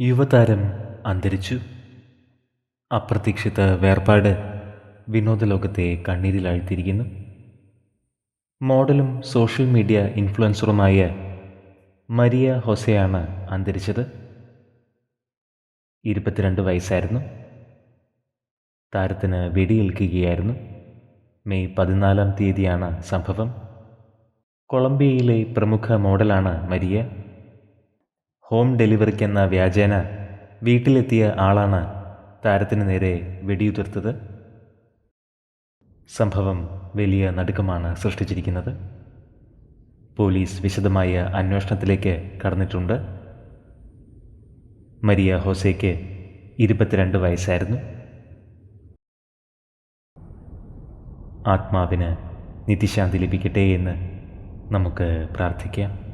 യുവതാരം അന്തരിച്ചു. അപ്രതീക്ഷിത വേർപാട് വിനോദലോകത്തെ കണ്ണീരിലാഴ്ത്തിയിരിക്കുന്നു. മോഡലും സോഷ്യൽ മീഡിയ ഇൻഫ്ലുവൻസറുമായ മരിയ ഹൊസയാണ് അന്തരിച്ചത്. ഇരുപത്തിരണ്ട് വയസ്സായിരുന്നു. താരത്തിന് വെടിയേൽക്കുകയായിരുന്നു. മെയ് പതിനാലാം തീയതിയാണ് സംഭവം. കൊളംബിയയിലെ പ്രമുഖ മോഡലാണ് മരിയ. ഹോം ഡെലിവറിക്കെന്ന വ്യാജേന വീട്ടിലെത്തിയ ആളാണ് താരത്തിന് നേരെ വെടിയുതിർത്തത്. സംഭവം വലിയ നടുക്കമാണ് സൃഷ്ടിച്ചിരിക്കുന്നത്. പോലീസ് വിശദമായ അന്വേഷണത്തിലേക്ക് കടന്നിട്ടുണ്ട്. മരിയ ഹോസയ്ക്ക് ഇരുപത്തിരണ്ട് വയസ്സായിരുന്നു. ആത്മാവിന് നിത്യശാന്തി ലഭിക്കട്ടെ എന്ന് നമുക്ക് പ്രാർത്ഥിക്കാം.